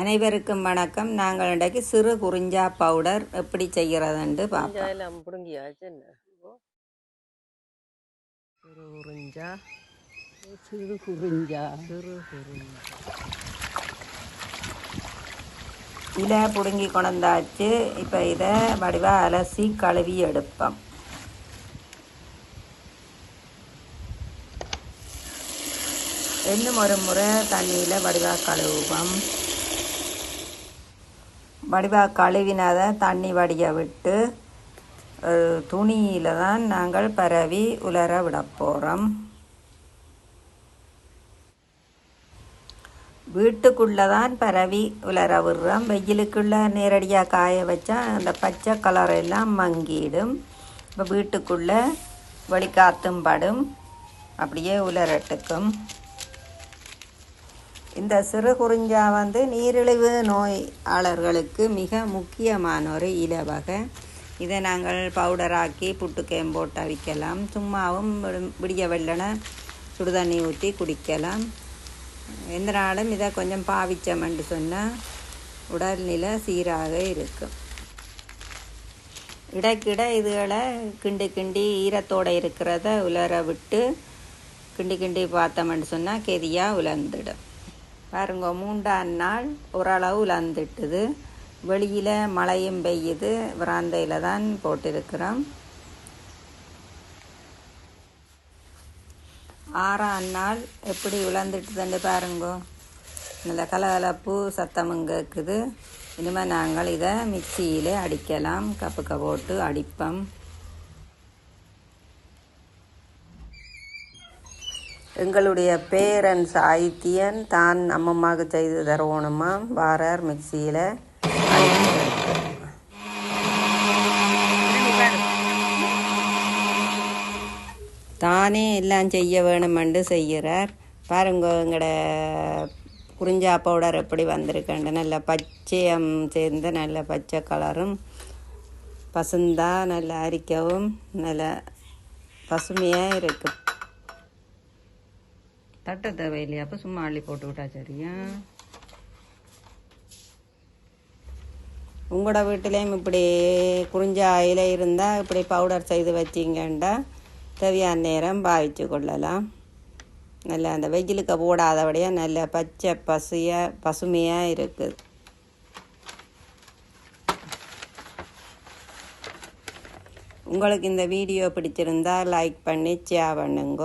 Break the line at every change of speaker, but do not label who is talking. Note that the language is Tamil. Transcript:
அனைவருக்கும் வணக்கம். நாங்கள் இன்றைக்கு சிறு குறிஞ்சா பவுடர் எப்படி செய்கிறதுன்னு பார்ப்போம்.
பிடுங்கியாச்சு சிறு உறிஞ்சா
சிறு குறிஞ்சா.
சிறு குறிஞ்சா.
இலை பிடுங்கி கொண்டாச்சு இப்போ இதை வடிவாக அலசி கழுவி எடுப்போம். இன்னும் ஒரு முறை தண்ணியில் வடிவாக கழுவுவோம். வடிவாக கழுவினதை தண்ணி வடிய விட்டு துணியில் தான் நாங்கள் பரவி உலர விட போகிறோம் வீட்டுக்குள்ளே தான் பரவி உலர விடுறோம். வெயிலுக்குள்ளே நேரடியாக காய வச்சா அந்த பச்சை கலர் எல்லாம் மங்கிடும். இப்போ வீட்டுக்குள்ளே வெளிக்காத்தும் படும். அப்படியே உலரட்டுக்கும். இந்த சிறு குறிஞ்சா வந்து நீரிழிவு நோயாளர்களுக்கு மிக முக்கியமான ஒரு இலவகை. இதை நாங்கள் பவுடராக்கி புட்டுக்கேம் போட்டு அவிக்கலாம். சும்மாவும் விடிய வெள்ளனை சுடுதண்ணி ஊற்றி குடிக்கலாம். எந்த நாளும் இதை கொஞ்சம் பாவிச்சமென்று சொன்னால் உடல்நிலை சீராக இருக்கும். இடைக்கிட இதுகளை கிண்டி கிண்டி ஈரத்தோடு இருக்கிறத உலர விட்டு கிண்டி கிண்டி பார்த்தோம்னு சொன்னால் கெதியாக உலர்ந்துடும். பாருங்க மூன்றாம் நாள் ஓரளவு உலர்ந்துட்டுது. வெளியில் மழையும் பெய்யுது. வராந்தையில் தான் போட்டிருக்கிறோம். ஆறாம் நாள் எப்படி உலர்ந்துட்டுதுன்னு பாருங்க. நல்ல கலகலப்பு சத்தமும் கேட்குது இனிமேல் நாங்கள் இதை மிக்சியில் அடிக்கலாம். கப்புக்க போட்டு அடிப்போம். எங்களுடைய பேரன் சாகித்யன் தான் அம்மம்மாவுக்கு செய்து தருவோணுமா வாரார் மிக்சியில். தானே எல்லாம் செய்ய வேணுமென்று செய்கிறார். பாருங்க எங்களோட குறிஞ்சா பவுடர் எப்படி வந்திருக்கேன் நல்ல பச்சையம் சேர்ந்து நல்ல பச்சை கலரும் பசுந்தா நல்லா அரிக்கவும் நல்ல பசுமையாக இருக்குது தட்டை தேவை இல்லையா அப்போ சும்மா அள்ளி போட்டு விட்டா சரியா? உங்களோட வீட்டிலையும் இப்படி குறிஞ்ச இலை இருந்தால் இப்படி பவுடர் செய்து வச்சிங்கண்டா தேவையான நேரம் பாவிச்சு கொள்ளலாம். நல்ல அந்த வெயிலுக்கு போடாதபடியாக நல்ல பச்சை பசுயாக பசுமையாக இருக்குது உங்களுக்கு இந்த வீடியோ பிடிச்சிருந்தா லைக் பண்ணி ஷேர் பண்ணுங்க.